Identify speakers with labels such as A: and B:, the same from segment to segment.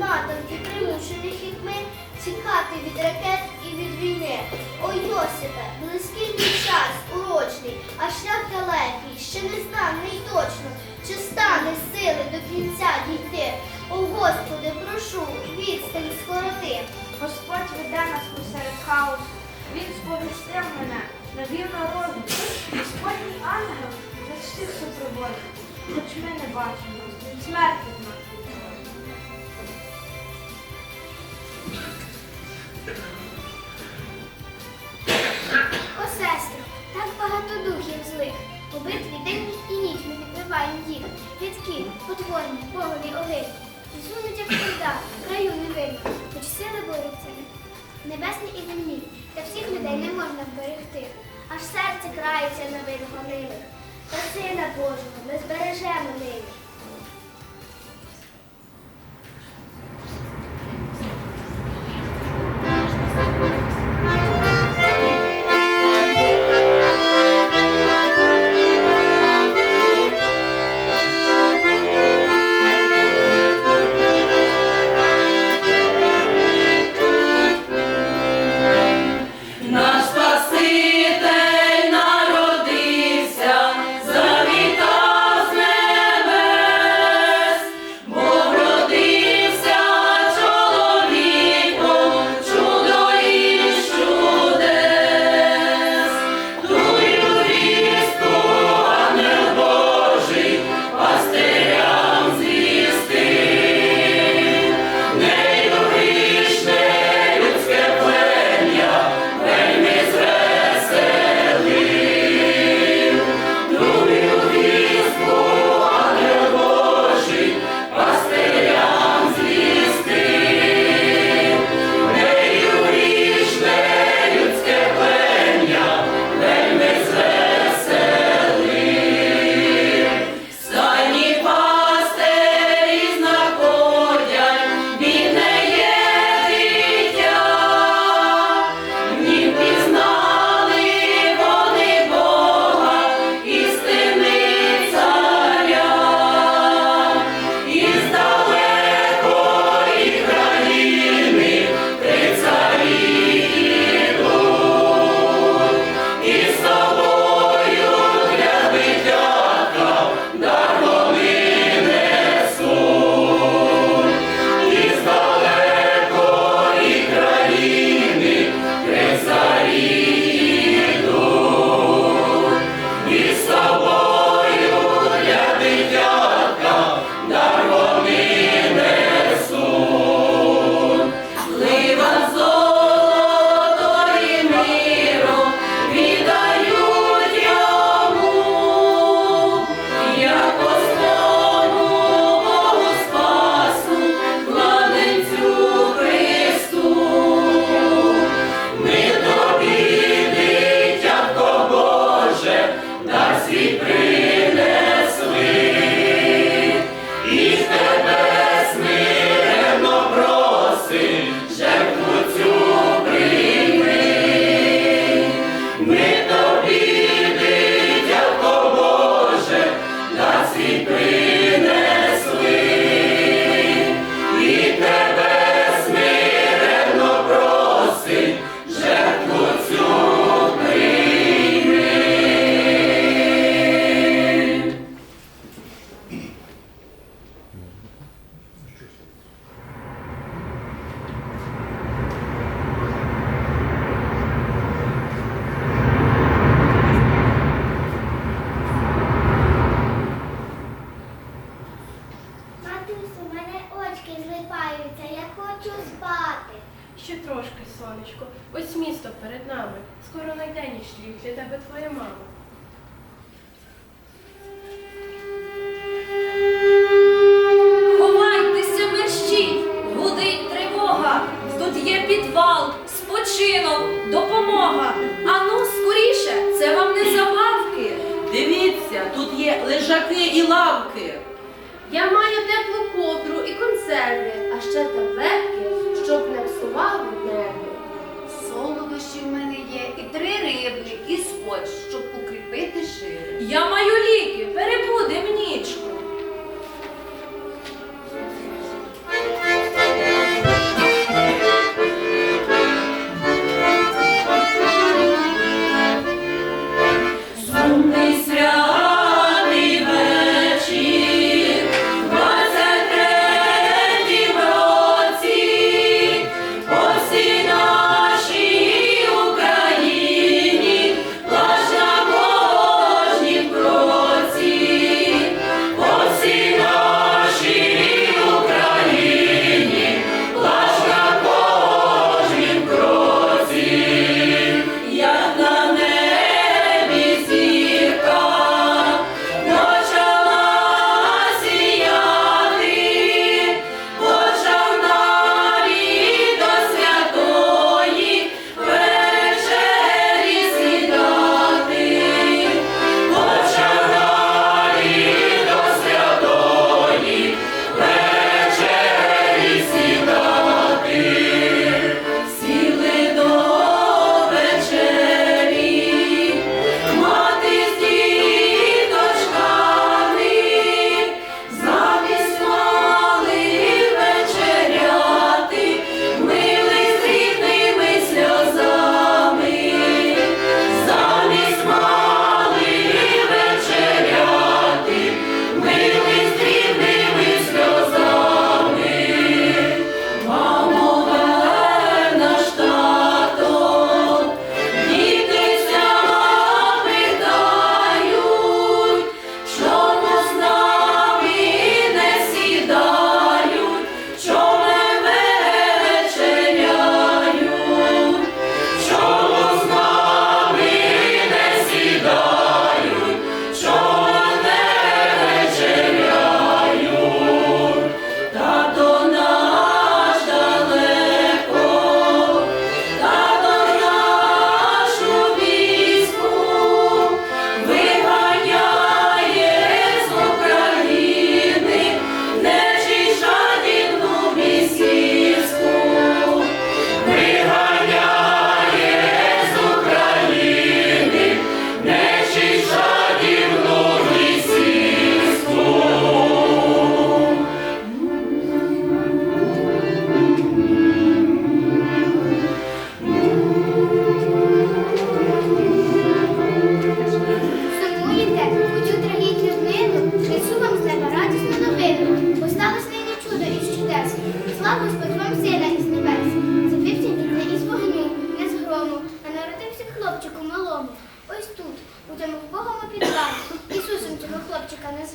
A: натовпі примушених людьми тікати від ракет і від війни. О, Йосипе, близький мій час, урочний, а шлях далекий, ще не знаний точно, чи стане сили до кінця дійти. О, Господи, прошу, відстань скороти.
B: Господь веде нас посеред хаосу. Він сповістив мене, навів народу. Господній ангел нас всіх супроводить. Хоч ми не бачимо, він смерть від нас
A: О, сестро, так багато духів злих. У битві день і ніч ми відбиваємо їх. Рідкі, потворні, повні огидні. Зунуть, як вода, краю не видно, хоч сили борються. Небесні і земні, та всіх людей не можна вберегти. Аж серце крається на гонилих. Та сина Божого ми збережемо нині.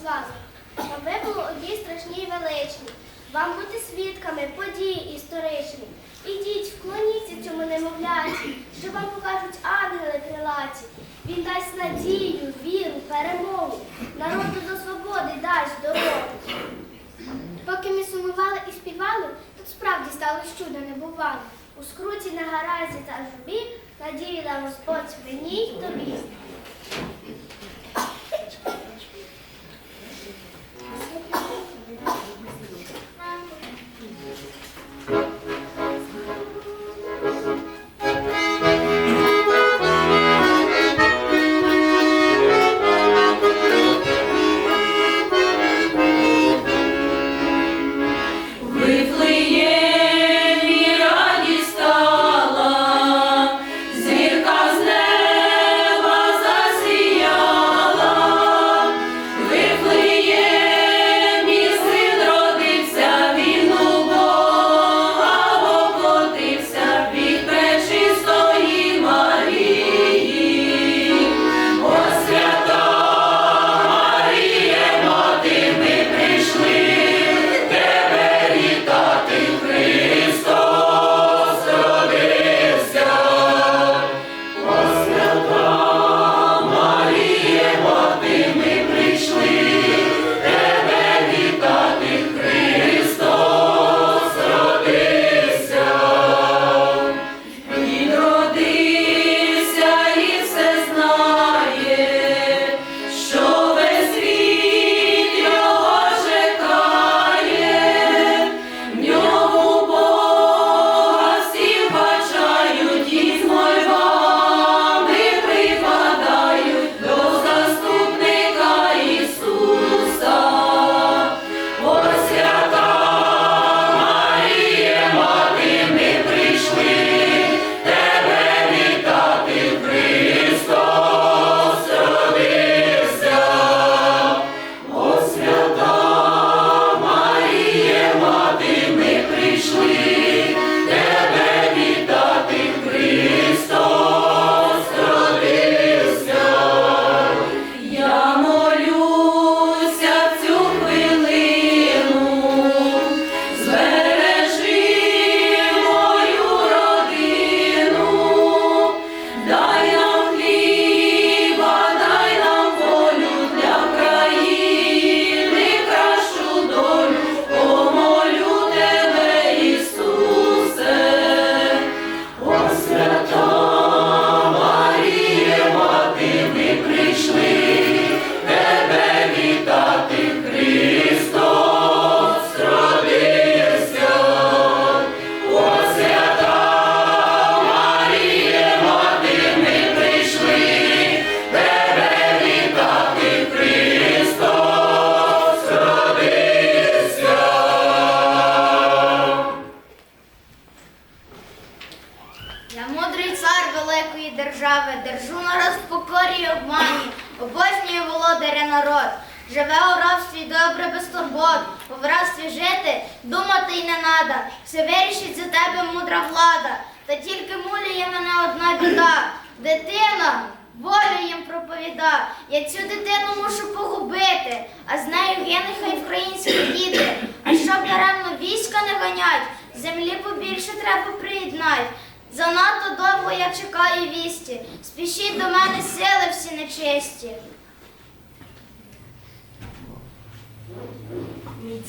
A: Сказок. А ви було одній страшній величній. Вам бути свідками подій історичних. Ідіть, вклоніться цьому немовляті, що вам покажуть ангели крилаті. Він дасть надію, віру, перемогу. Народу до свободи дасть дорогу. Поки ми сумували і співали, тут справді сталося чудо небувало. У скруті на гаразі та журбі надії дав Господь мені й тобі.
B: Мудра влада. Та тільки муляє мене одна біда. Дитина волю їм проповіда. Я цю дитину мушу погубити, а з нею гине хай українські діти. А щоб даремно війська не ганять, землі побільше треба приєднать. Занадто довго я чекаю вісті. Спішіть до мене сили всі нечисті.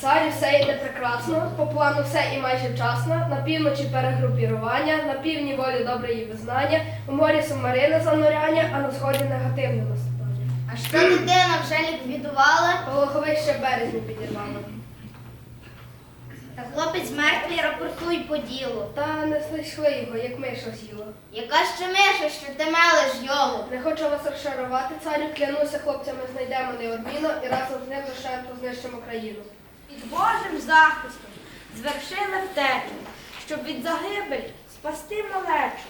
C: Царю все йде прекрасно, по плану все і майже вчасно, на півночі перегрупірування, на півдні волі добре і визнання, у морі субмарини зануряння, а на сході негативне наступання.
B: А що дитина вже ліквідували?
C: Волоховий ще березні підірвало.
B: Та хлопець мертвий рапортуй по ділу.
C: Та не знайшли його, як миша з'їла.
B: Яка ще миша, що ти мелиш йолу?
C: Не хочу вас розчарувати, царю, клянуся, хлопцями знайдемо неодмінно і разом з ним лишенто знищимо країну.
B: Під Божим захистом звершили втечу, щоб від загибелі спасти малечу.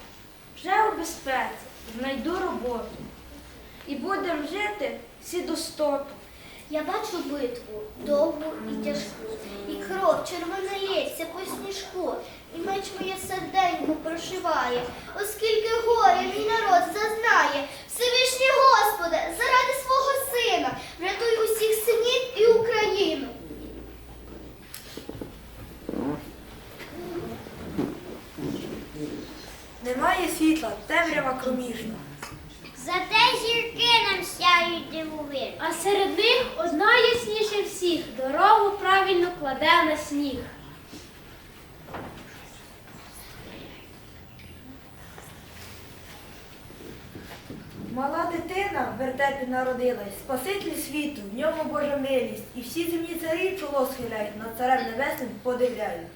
B: Вже у безпеці знайду роботу. І будем жити всі достоту.
A: Я бачу битву довгу і тяжку, і кров червона лється по сніжку, і меч моє серденько прошиває, оскільки горя мій народ зазнає. Всевишній Господи, заради свого сина, врятуй усіх синів і
D: тиша, темрява кромішна.
E: Зате зірки нам сяють дивовир.
C: А серед них одна ясніше всіх дорогу правильно кладе на сніг.
D: Мала дитина в вертепі народилась, Спаситель світу, в ньому Божа милість, і всі земні царі чоло схиляють, над царем небесним подивляють.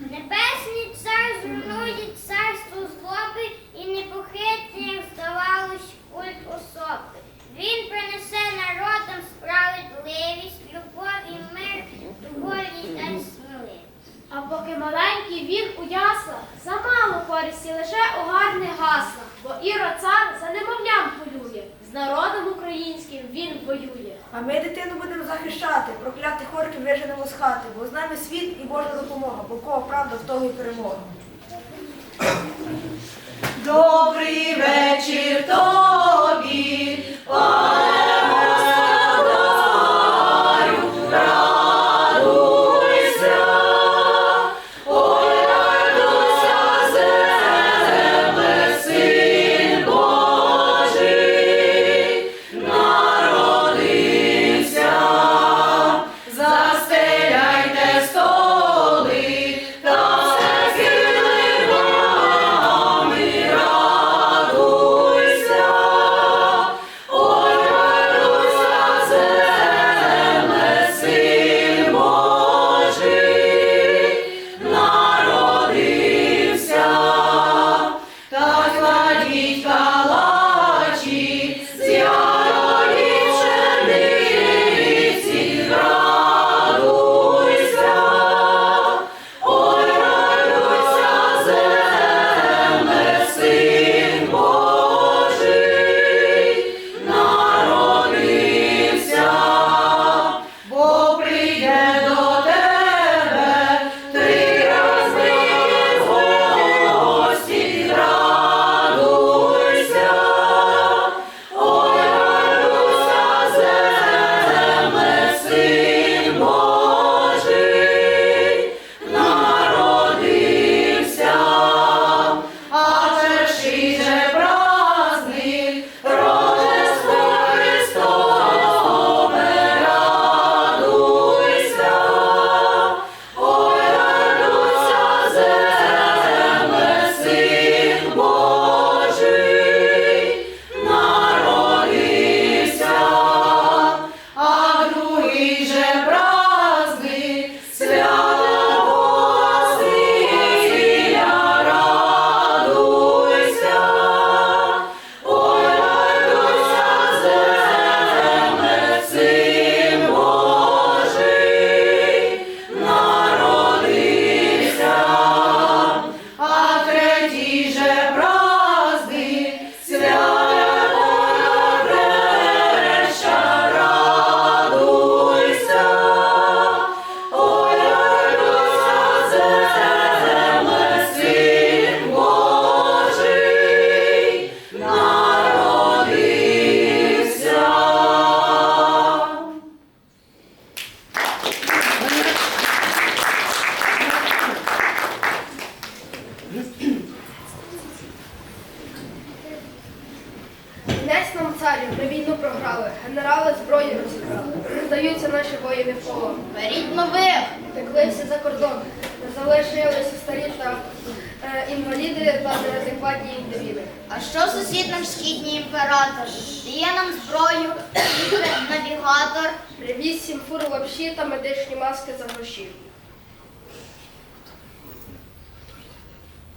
E: Небесний цар зруйнує царство злоби і непохитний, як здавалось, культ особи. Він принесе народам справедливість, любов і мир, доволі та сміливість.
C: А поки маленький вік у яслах, замало користі лише у гарних гаслах, бо Іро цар за немовлям полює, з народом українським він воює.
D: А ми дитину будемо захищати, проклятих орків виженемо з хати, бо з нами світ і Божа допомога, бо в кого правда, в того і перемога.
A: Добрий вечір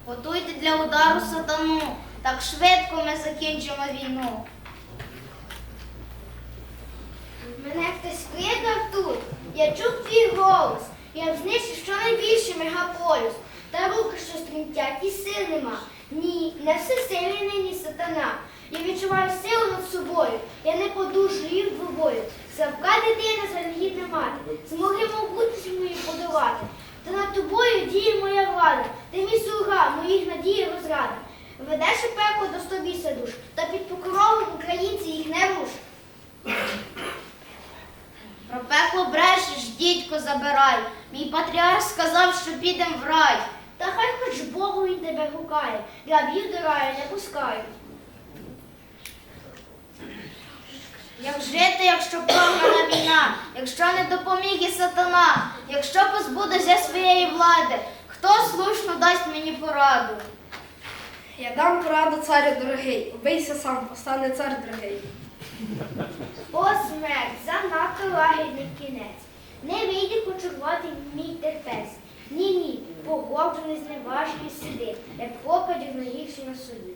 E: Готуйте для удару сатану. Так швидко ми закінчимо війну. Мене хтось кликав тут. Я чув твій голос. Я б знищив щонайбільше мегаполюс. Та руки, що стрімтять, і сил нема. Ні, не всесильний нині сатана. Я відчуваю силу над собою. Я не подушу їх двобою. Слабка дитина, жалігідна мати. Змогли могутність мої подолати. Та над тобою діє моя влада, ти мій слуга, моїх надії розрада. Ведеш у пекло до стобі садуш, та під покровом українці їх не руш. Про пекло брешеш, дідько, забирай. Мій патріарх сказав, що підем в рай. Та хай хоч Богу він тебе гукає, рабів до раю не пускають. Як жити, якщо програна війна, якщо не допоміг і сатана, якщо позбудуся своєї влади, хто слушно дасть мені пораду?
F: Я дам пораду царю дорогий, убийся сам, постане цар дорогий.
E: О, смерть, занадто лагідний кінець. Не вийде кучервати мій терпець. Ні, ні, погоджений, зневажений сиди, як попадів на
G: на
A: суді.